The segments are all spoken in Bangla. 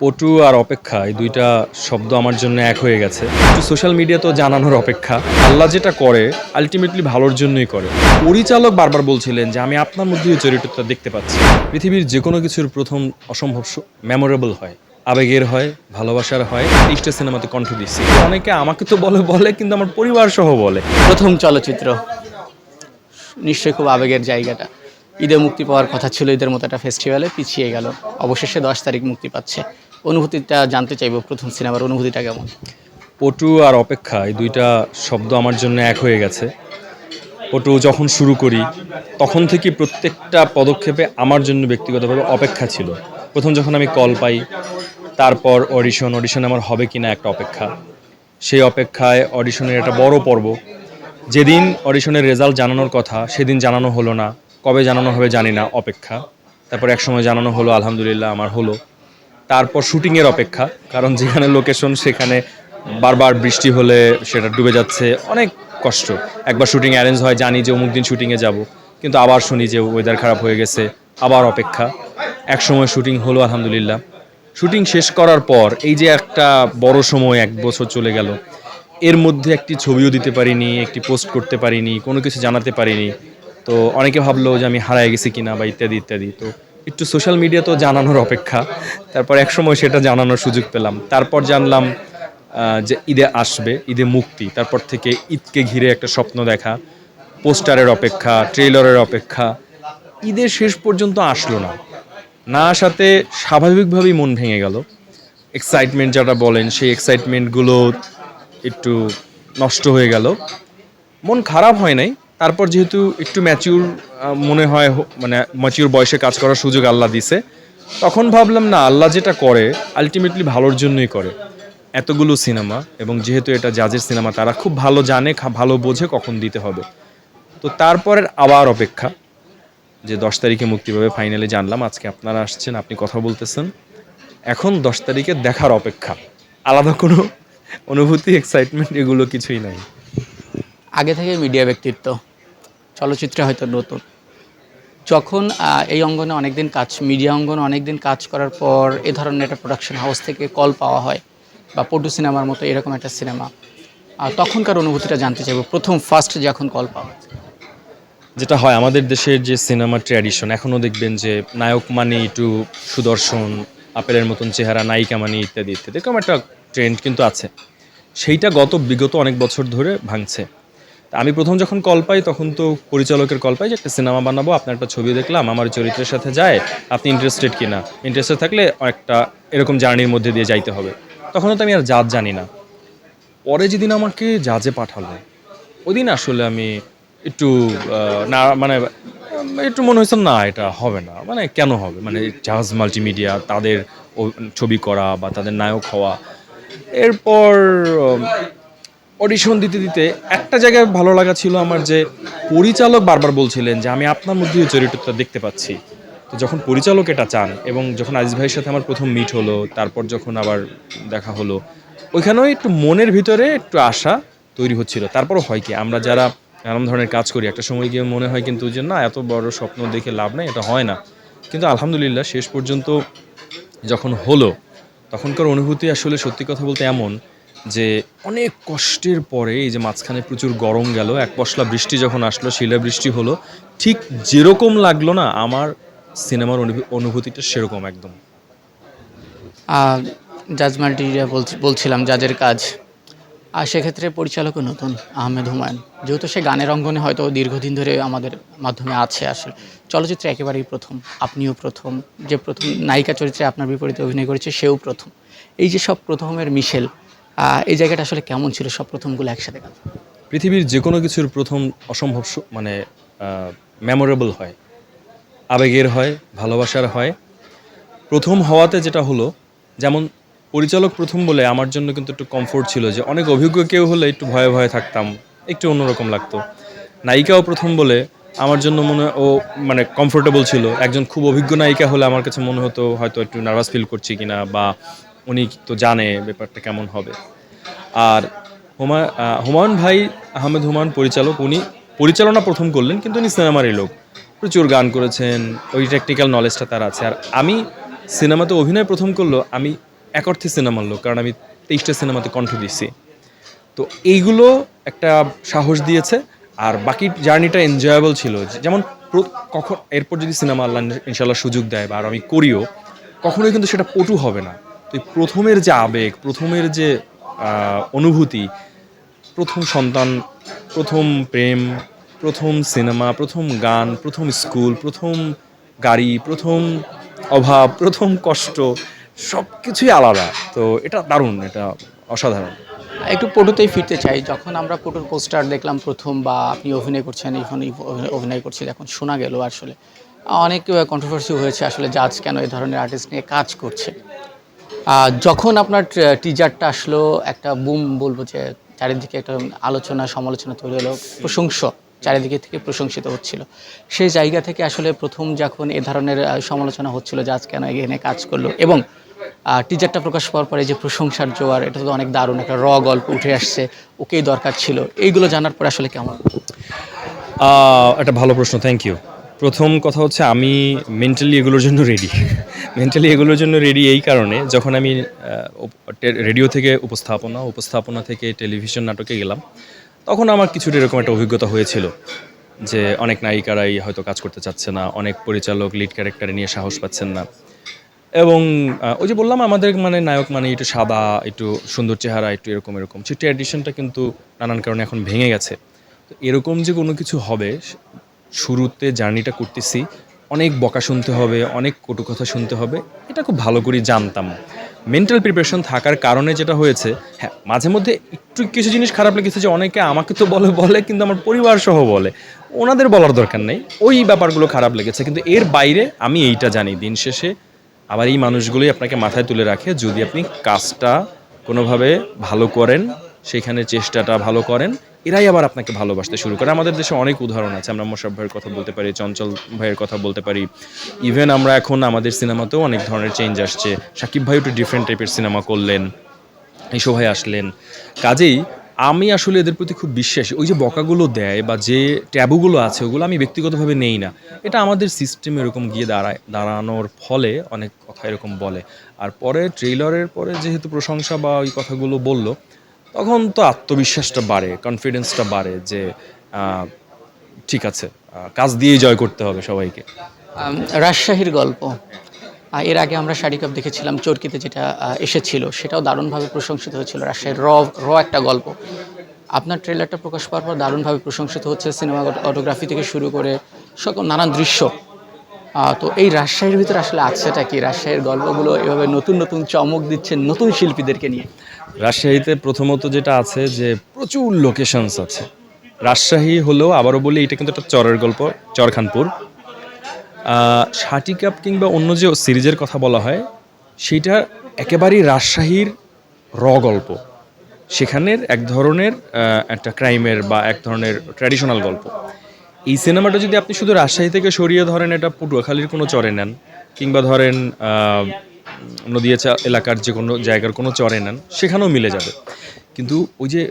পটু আর অপেক্ষা, এই দুইটা শব্দ আমার জন্য এক হয়ে গেছে। কিন্তু সোশ্যাল মিডিয়া তো জানানোর অপেক্ষা। আল্লাহ যেটা করে আলটিমেটলি ভালোর জন্যই করে। পরিচালক বারবার বলছিলেন যে, আমি আপনার মধ্যে এই চরিত্রটা দেখতে পাচ্ছি। পৃথিবীর যে কোনো কিছুর প্রথম অসম্ভব মেমোরেবল হয়। আবেগের হয়, ভালোবাসার হয়, তেইশটা সিনেমাতে কণ্ঠ দিচ্ছি অনেকে আমাকে তো বলে বলে, কিন্তু আমার পরিবার সহ বলে। প্রথম চলচ্চিত্র, নিশ্চয়ই খুব আবেগের জায়গাটা। ঈদে মুক্তি পাওয়ার কথা ছিল, ঈদের মতো একটা ফেস্টিভ্যালে পিছিয়ে গেল। অবশেষে দশ তারিখ মুক্তি পাচ্ছে। অনুভূতিটা জানতে চাইব প্রথম সিনেমার অনুভূতিটা কেমন? পটু আর অপেক্ষা, এই দুইটা শব্দ আমার জন্য এক হয়ে গেছে। পটু, যখন শুরু করি, তখন থেকে প্রত্যেকটা পদক্ষেপে আমার জন্য ব্যক্তিগতভাবে অপেক্ষা ছিল। প্রথম যখন আমি কল পাই, তারপর অডিশন অডিশন আমার হবে কি না একটা অপেক্ষা। সেই অপেক্ষায় অডিশনের একটা বড় পর্ব। যেদিন অডিশনের রেজাল্ট জানানোর কথা, সেদিন জানানো হলো না। কবে জানানো হবে জানি না, অপেক্ষা। তারপর এক সময় জানানো হলো, আলহামদুলিল্লাহ, আমার হলো। তারপর শুটিংয়ের অপেক্ষা, কারণ যেখানে লোকেশন সেখানে বারবার বৃষ্টি হলে সেটা ডুবে যাচ্ছে, অনেক কষ্ট। একবার শুটিং অ্যারেঞ্জ হয়, জানি যে অমুক দিন শুটিংয়ে যাব, কিন্তু আবার শুনি যে ওয়েদার খারাপ হয়ে গেছে, আবার অপেক্ষা। এক সময় শুটিং হলো, আলহামদুলিল্লাহ। শুটিং শেষ করার পর এই যে একটা বড় সময়, এক বছর চলে গেল, এর মধ্যে একটি ছবিও দিতে পারিনি, একটি পোস্ট করতে পারিনি, কোনো কিছু জানাতে পারিনি। তো অনেকে ভাবলো যে আমি হারায় গেছি কিনা বা ইত্যাদি ইত্যাদি। তো একটু সোশ্যাল মিডিয়া তো জানানোর অপেক্ষা। তারপর এক সময় সেটা জানানোর সুযোগ পেলাম। তারপর জানলাম যে ঈদে আসবে, ঈদে মুক্তি। তারপর থেকে ঈদকে ঘিরে একটা স্বপ্ন দেখা, পোস্টারের অপেক্ষা ট্রেলারের অপেক্ষা। ঈদের শেষ পর্যন্ত আসলো না। না আসাতে স্বাভাবিকভাবেই মন ভেঙে গেল। এক্সাইটমেন্ট যারা বলেন, সেই এক্সাইটমেন্টগুলো একটু নষ্ট হয়ে গেল। মন খারাপ হয় নাই। তারপর যেহেতু একটু ম্যাচিউর মনে হয় মানে ম্যাচিউর বয়সে কাজ করার সুযোগ আল্লাহ দিছে, তখন ভাবলাম না, আল্লাহ যেটা করে আলটিমেটলি ভালোর জন্যই করে। এতগুলো সিনেমা, এবং যেহেতু এটা জাজের সিনেমা, তারা খুব ভালো জানে ভালো বোঝে কখন দিতে হবে। তো তারপরের আবার অপেক্ষা, যে দশ তারিখে মুক্তি পাবে ফাইনালি জানলাম, আজকে আপনারা আসছেন, আপনি কথা বলতেছেন। এখন দশ তারিখে দেখার অপেক্ষা। আলাদা কোনো অনুভূতি এক্সাইটমেন্ট এগুলো কিছুই নাই। আগে থেকে মিডিয়া ব্যক্তিত্ব। চলচ্চিত্রে হয়তো নতুন। যখন এই অঙ্গনে অনেকদিন কাজ, মিডিয়া অঙ্গনে অনেকদিন কাজ করার পর এ ধরনের একটা প্রোডাকশন হাউস থেকে কল পাওয়া হয় বা পটু সিনেমার মতো এরকম একটা সিনেমা। তখনকার অনুভূতিটা জানতে চাইব। প্রথম ফার্স্ট যখন কল পাওয়া। যেটা হয়, আমাদের দেশের যে সিনেমা ট্র্যাডিশন এখনও দেখবেন যে নায়ক মানে একটু সুদর্শন, আপেলের মতন চেহারা, নায়িকা মানে ইত্যাদি ইত্যাদি, এরকম একটা ট্রেন্ড কিন্তু আছে। সেইটা গত, বিগত অনেক বছর ধরে ভাঙছে। আমি প্রথম যখন কল পাই, তখন তো পরিচালকের কল পাই যে একটা সিনেমা বানাবো আপনার একটা ছবি দেখলাম, আমার চরিত্রের সাথে যায়, আপনি ইন্টারেস্টেড কিনা? ইন্টারেস্টেড থাকলে একটা এরকম জার্নির মধ্যে দিয়ে যাইতে হবে। তখনও তো আমি আর জাত জানি না। পরে যেদিন আমাকে জাজে পাঠালো ওই দিন আসলে আমি একটু না মানে একটু মনে হয়েছে, না, এটা হবে না। মানে কেন হবে? মানে জাজ মাল্টিমিডিয়া তাদের ছবি করা বা তাদের নায়ক হওয়া। এরপর অডিশন দিতে দিতে একটা জায়গায় ভালো লাগা ছিল আমার যে পরিচালক বারবার বলছিলেন যে আমি আপনার মধ্যে চরিত্রটা দেখতে পাচ্ছি। তো যখন পরিচালক এটা চান এবং যখন আজিজ ভাইয়ের সাথে আমার প্রথম মিট হলো, তারপর যখন আবার দেখা হলো, ওইখানেও একটু মনের ভিতরে একটু আশা তৈরি হচ্ছিল। তারপরও হয় কি, আমরা যারা নানান ধরনের কাজ করি, একটা সময় গিয়ে মনে হয় কিন্তু যে না, এত বড় স্বপ্ন দেখে লাভ নেই, এটা হয় না। কিন্তু আলহামদুলিল্লাহ শেষ পর্যন্ত যখন হলো, তখনকার অনুভূতি আসলে সত্যি কথা বলতে এমন যে অনেক কষ্টের পরে এই যে মাঝখানে প্রচুর গরম গেল, এক পশলা বৃষ্টি যখন আসলো শিলা বৃষ্টি হলো, ঠিক যেরকম লাগল না, আমার সিনেমার অনুভূ- অনুভূতিটা সেরকম একদম। জাজ মাল্টিমিডিয়া বলছিলাম জাজের কাজ। আর সেক্ষেত্রে পরিচালকও নতুন, আহমেদ হুমায়ুন। যেহেতু সে গানের অঙ্গনে হয়তো দীর্ঘদিন ধরে আমাদের মাধ্যমে আছে আসলে। চলচ্চিত্রে একেবারেই প্রথম, আপনিও প্রথম। যে প্রথম নায়িকা চরিত্রে আপনার বিপরীতে অভিনয় করেছে, সেও প্রথম। এই যে সব প্রথমের মিশেল এই জায়গাটা আসলে কেমন ছিল? সব প্রথমগুলো একসাথে কাজ পৃথিবীর যে কোনো কিছুর প্রথম অসম্ভব মানে মেমোরেবল হয়। আবেগের হয়, ভালোবাসার হয়। প্রথম হওয়াতে যেটা হলো, যেমন পরিচালক প্রথম বলে আমার জন্য কিন্তু একটু কমফোর্ট ছিল যে অনেক অভিজ্ঞ কেউ হলে একটু ভয়ে ভয়ে থাকতাম, একটু অন্যরকম লাগতো। নায়িকাও প্রথম বলে আমার জন্য মনে, ও মানে কমফোর্টেবল ছিল। একজন খুব অভিজ্ঞ নায়িকা হলে আমার কাছে মনে হতো হয়তো একটু নার্ভাস ফিল করছি কিনা বা উনি তো জানে ব্যাপারটা কেমন হবে। আর হুমা হুমায়ুন ভাই, আহমেদ হুমায়ুন পরিচালক, উনি পরিচালনা প্রথম করলেন, কিন্তু উনি সিনেমারই লোক। প্রচুর গান করেছেন, ওই টেকনিক্যাল নলেজটা তার আছে। আর আমি সিনেমাতে অভিনয় প্রথম করল, আমি এক অর্থে সিনেমার লোক, কারণ আমি তেইশটা সিনেমাতে কণ্ঠ দিছি তো এইগুলো একটা সাহস দিয়েছে, আর বাকি জার্নিটা এনজয়েবল ছিল। যেমন কখন, এরপর যদি সিনেমা আল্লাহ ইনশাল্লাহ সুযোগ দেয় বা আর আমি করিও, কখনোই কিন্তু সেটা পটু হবে না। তো এই প্রথমের যে আবেগ, প্রথমের যে অনুভূতি, প্রথম সন্তান, প্রথম প্রেম, প্রথম সিনেমা, প্রথম গান, প্রথম স্কুল, প্রথম গাড়ি, প্রথম অভাব, প্রথম কষ্ট সব কিছুই আলাদা। তো এটা দারুণ, এটা অসাধারণ। একটু পটুতেই ফিরতে চাই। যখন আমরা পটুর পোস্টার দেখলাম প্রথম বা আপনি অভিনয় করছেন, এখন অভিনয়- অভিনয় করছি, এখন শোনা গেল আসলে। অনেক কন্ট্রোভার্সি হয়েছে আসলে জাজ কেন এই ধরনের আর্টিস্ট নিয়ে কাজ করছে। যখন আপনার টিজারটা আসলো, একটা বুম বলব যে চারিদিকে একটা আলোচনা, সমালোচনা তৈরি হলো, প্রশংস চারিদিকে থেকে প্রশংসিত হচ্ছিল। সেই জায়গা থেকে আসলে প্রথম যখন এ ধরনের সমালোচনা হচ্ছিল যে আজ কেন এখানে কাজ করল এবং টিজারটা প্রকাশ পাওয়ার পরে যে প্রশংসার জোয়ার, এটা তো অনেক দারুণ একটা র গল্প উঠে আসছে, ওকেই দরকার ছিল। এইগুলো জানার পরে আসলে কেমন? একটা ভালো প্রশ্ন থ্যাংক ইউ প্রথম কথা হচ্ছে আমি মেন্টালি এগুলোর জন্য রেডি মেন্টালি এগুলোর জন্য রেডি এই কারণে যখন আমি রেডিও থেকে উপস্থাপনা উপস্থাপনা থেকে টেলিভিশন নাটকে গেলাম, তখন আমার কিছুটা এরকম একটা অভিজ্ঞতা হয়েছিল যে অনেক নায়িকারাই হয়তো কাজ করতে চাচ্ছে না, অনেক পরিচালক লিড ক্যারেক্টারে নিয়ে সাহস পাচ্ছেন না। এবং ওই যে বললাম আমাদের মানে নায়ক মানে একটু সাদা, একটু সুন্দর চেহারা, একটু এরকম এরকম। সেই ট্র্যাডিশনটা কিন্তু নানান কারণে এখন ভেঙে গেছে। তো এরকম যে কোনো কিছু হবে শুরুতে জার্নিটা করতেছি। অনেক বকা শুনতে হবে, অনেক কটু কথা শুনতে হবে। এটা খুব ভালো করে জানতাম। মেন্টাল প্রিপারেশন থাকার কারণে যেটা হয়েছে হ্যাঁ মাঝে মধ্যে একটু কিছু জিনিস খারাপ লেগেছে যে অনেকে আমাকে তো বলে বলে, কিন্তু আমার পরিবার সহ বলে। ওনাদের বলার দরকার নেই, ওই ব্যাপারগুলো খারাপ লেগেছে। কিন্তু এর বাইরে আমি এইটা জানি, দিন শেষে আবার এই মানুষগুলোই আপনাকে মাথায় তুলে রাখে, যদি আপনি কাজটা কোনোভাবে ভালো করেন, সেখানে চেষ্টাটা ভালো করেন এরাই আবার আপনাকে ভালোবাসতে শুরু করে। আমাদের দেশে অনেক উদাহরণ আছে, আমরা মোশারফ ভাইয়ের কথা বলতে পারি, চঞ্চল ভাইয়ের কথা বলতে পারি। ইভেন আমরা এখন আমাদের সিনেমাতেও অনেক ধরনের চেঞ্জ আসছে। সাকিব ভাই একটু ডিফারেন্ট টাইপের সিনেমা করলেন, এসো ভাই আসলেন। কাজেই আমি আসলে এদের প্রতি খুব বিশ্বাসী। ওই যে বকাগুলো দেয় বা যে ট্যাবুগুলো আছে, ওগুলো আমি ব্যক্তিগতভাবে নেই না। এটা আমাদের সিস্টেম এরকম গিয়ে দাঁড়ায়, দাঁড়ানোর ফলে অনেক কথা এরকম বলে। আর পরে ট্রেইলারের পরে যেহেতু প্রশংসা বা ওই কথাগুলো বলল তখন তো আত্মবিশ্বাসটা বাড়ে কনফিডেন্সটা বাড়ে যে ঠিক আছে কাজ দিয়েই জয় করতে হবে সবাইকে। রাজশাহীর গল্প। এর আগে আমরা শাড়ি কাপ দেখেছিলাম, চরকিতে যেটা এসেছিল, সেটাও দারুণভাবে প্রশংসিত হয়েছিল, রাজশাহীর র র একটা গল্প। আপনার ট্রেলারটা প্রকাশ পাওয়ার পর দারুণভাবে প্রশংসিত হচ্ছে সিনেমা অটোগ্রাফি থেকে শুরু করে সকল নানান দৃশ্য। তো এই রাজশাহীর ভিতরে আসলে আছেটা কি? রাজশাহীর গল্পগুলো এভাবে নতুন নতুন চমক দিচ্ছে নতুন শিল্পীদেরকে নিয়ে। রাজশাহীতে প্রথমত যেটা আছে যে প্রচুর লোকেশনস আছে। রাজশাহী হলেও আবারও বলি, এটা কিন্তু একটা চরের গল্প, চরখানপুর। ষাটি কাপ কিংবা অন্য যে সিরিজের কথা বলা হয়, সেটা একেবারেই রাজশাহীর র গল্প। সেখানের এক ধরনের একটা ক্রাইমের বা এক ধরনের ট্র্যাডিশনাল গল্প। এই সিনেমাটা যদি আপনি শুধু রাজশাহী থেকে সরিয়ে ধরেন, এটা পটুয়াখালীর কোনো চরে নেন, কিংবা ধরেন নদিয়া এলাকার যে কোনো জায়গার কোনো চরে নেন, সেখানেও মিলে যাবে। কিন্তু ওই যে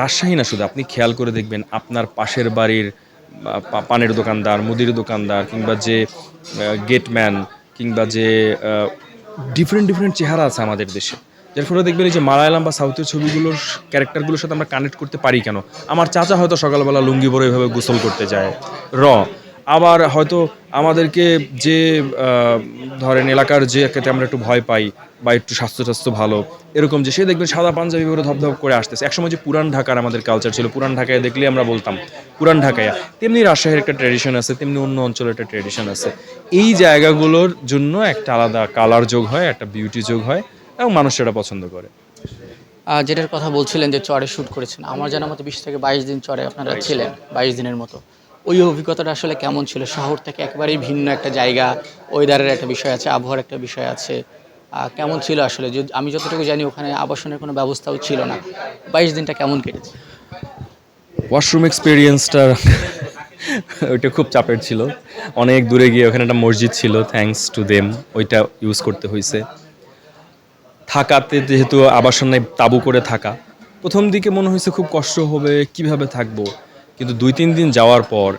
রাজশাহী না শুধু, আপনি খেয়াল করে দেখবেন, আপনার পাশের বাড়ির পানের দোকানদার, মুদির দোকানদার, কিংবা যে গেটম্যান, কিংবা যে ডিফারেন্ট ডিফারেন্ট চেহারা আছে আমাদের দেশে। যার ফলে দেখবেন এই যে মালায়ালাম বা সাউথের ছবিগুলোর ক্যারেক্টারগুলোর সাথে আমরা কানেক্ট করতে পারি কেন? আমার চাচা হয়তো সকালবেলা লুঙ্গি পরে এভাবে গোসল করতে যায়। র, আবার হয়তো আমাদেরকে যে ধরেন এলাকার যে একে আমরা একটু ভয় পাই বা একটু স্বাস্থ্য স্বাস্থ্য ভালো, এরকম যে, সে দেখবেন সাদা পাঞ্জাবি পরে ধপধপ করে আসতেছে। একসময় যে পুরান ঢাকার আমাদের কালচার ছিল, পুরান ঢাকায় দেখলে আমরা বলতাম, পুরান ঢাকায়, তেমনি রাজশাহীর একটা ট্রেডিশন আছে, তেমনি অন্য অঞ্চলের একটা ট্রেডিশন আছে। এই জায়গাগুলোর জন্য একটা আলাদা কালার যোগ হয়, একটা বিউটি যোগ হয়। এবং মানুষ সেটা পছন্দ করে। যেটার কথা বলছিলেন যে চরে শ্যুট করেছেন আমার জানা মতো বিশ থেকে বাইশ দিন চরে আপনারা ছিলেন বাইশ দিনের মতো। ওই অভিজ্ঞতাটা আসলে কেমন ছিল? শহর থেকে একেবারেই ভিন্ন একটা জায়গা ওয়েদারের একটা বিষয় আছে আবহাওয়ার একটা বিষয় আছে। কেমন ছিল আসলে? আমি যতটুকু জানি ওখানে আবাসনের কোনো ব্যবস্থাও ছিল না। বাইশ দিনটা কেমন কেটেছে? ওয়াশরুম এক্সপিরিয়েন্সটা ওইটা খুব চাপের ছিল। অনেক দূরে গিয়ে ওখানে একটা মসজিদ ছিল থ্যাঙ্কস টু দেম ওইটা ইউজ করতে হয়েছে থাকাতে যেহেতু আবাসনে তাবু করে থাকা, প্রথম দিকে মনে হয়েছে খুব কষ্ট হবে, কীভাবে থাকব? কিন্তু দুই, তিন দিন যাওয়ার পর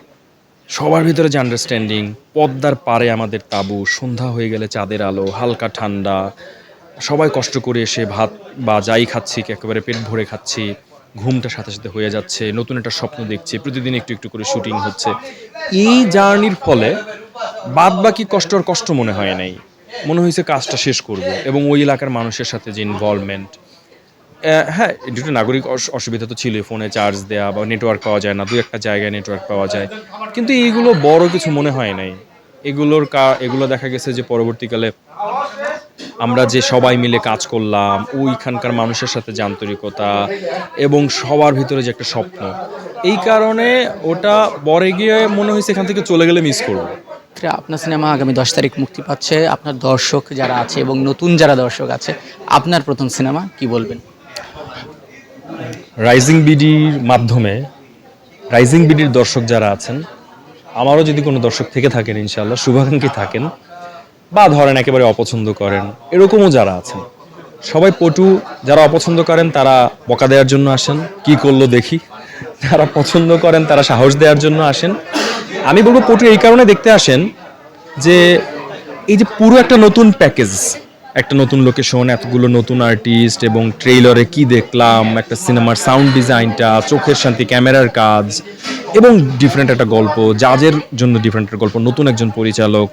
সবার ভিতরে যে আন্ডারস্ট্যান্ডিং পদ্মার পারে আমাদের তাবু, সন্ধ্যা হয়ে গেলে চাঁদের আলো, হালকা ঠান্ডা, সবাই কষ্ট করে এসে ভাত বা যাই খাচ্ছি, একেবারে পেট ভরে খাচ্ছি, ঘুমটা সাথে সাথে হয়ে যাচ্ছে, নতুন একটা স্বপ্ন দেখছি, প্রতিদিন একটু একটু করে শুটিং হচ্ছে। এই জার্নির ফলে বাদ বাকি কষ্ট আর কষ্ট মনে হয় নাই। মনে হয়েছে কাজটা শেষ করব এবং ওই এলাকার মানুষের সাথে যে ইনভলভমেন্ট হ্যাঁ দুটো নাগরিক অস- অসুবিধা তো ছিল ফোনে চার্জ দেওয়া বা নেটওয়ার্ক পাওয়া যায় না, দু একটা জায়গায় নেটওয়ার্ক পাওয়া যায়। কিন্তু এইগুলো বড় কিছু মনে হয় নাই। এগুলোর কা এগুলো দেখা গেছে যে পরবর্তীকালে আমরা যে সবাই মিলে কাজ করলাম, ওইখানকার মানুষের সাথে যে আন্তরিকতা এবং সবার ভিতরে যে একটা স্বপ্ন। এই কারণে ওটা পরে গিয়ে মনে হয়েছে এখান থেকে চলে গেলে মিস করব। আপনার সিনেমা আগামী দশ তারিখ মুক্তি পাচ্ছে। আপনার দর্শক যারা আছে এবং নতুন যারা দর্শক আছে, আপনার প্রথম সিনেমা কি বলবেন? রাইজিং বিডির মাধ্যমে রাইজিং বিডির দর্শক যারা আছেন, আমারও যদি কোনো দর্শক থেকে থাকেন ইনশাল্লাহ শুভাকাঙ্ক্ষী থাকেন, বা ধরেন একেবারে অপছন্দ করেন, এরকমও যারা আছেন, সবাই পটু, যারা অপছন্দ করেন, তারা বকা দেওয়ার জন্য আসেন, কি করল দেখি, যারা পছন্দ করেন, তারা সাহস দেওয়ার জন্য আসেন আমি বলব পটু, এই কারণে দেখতে আসেন যে এই যে পুরো একটা নতুন প্যাকেজ, একটা নতুন লোকেশন এতগুলো নতুন আর্টিস্ট এবং ট্রেইলারে কি দেখলাম, একটা সিনেমার সাউন্ড ডিজাইনটা চোখের শান্তি ক্যামেরার কাজ এবং ডিফারেন্ট একটা গল্প জাজের জন্য ডিফারেন্ট গল্প, নতুন একজন পরিচালক,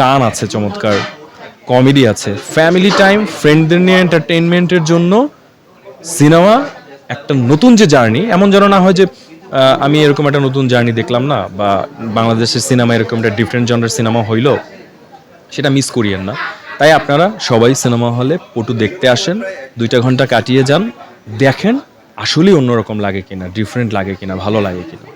গান আছে চমৎকার কমেডি আছে। ফ্যামিলি টাইম ফ্রেন্ডদের নিয়ে এন্টারটেইনমেন্টের জন্য সিনেমা একটা নতুন যে জার্নি এমন যেন না হয় যে আমি এরকম একটা নতুন জার্নি দেখলাম না? বা বাংলাদেশের সিনেমা এরকম একটা ডিফারেন্ট জনের সিনেমা হইল, সেটা মিস করিয়েন না। তাই আপনারা সবাই সিনেমা হলে পটু দেখতে আসেন, দুইটা ঘণ্টা কাটিয়ে যান, দেখেন আসলেই অন্যরকম লাগে কিনা ডিফারেন্ট লাগে কিনা, ভালো লাগে কিনা।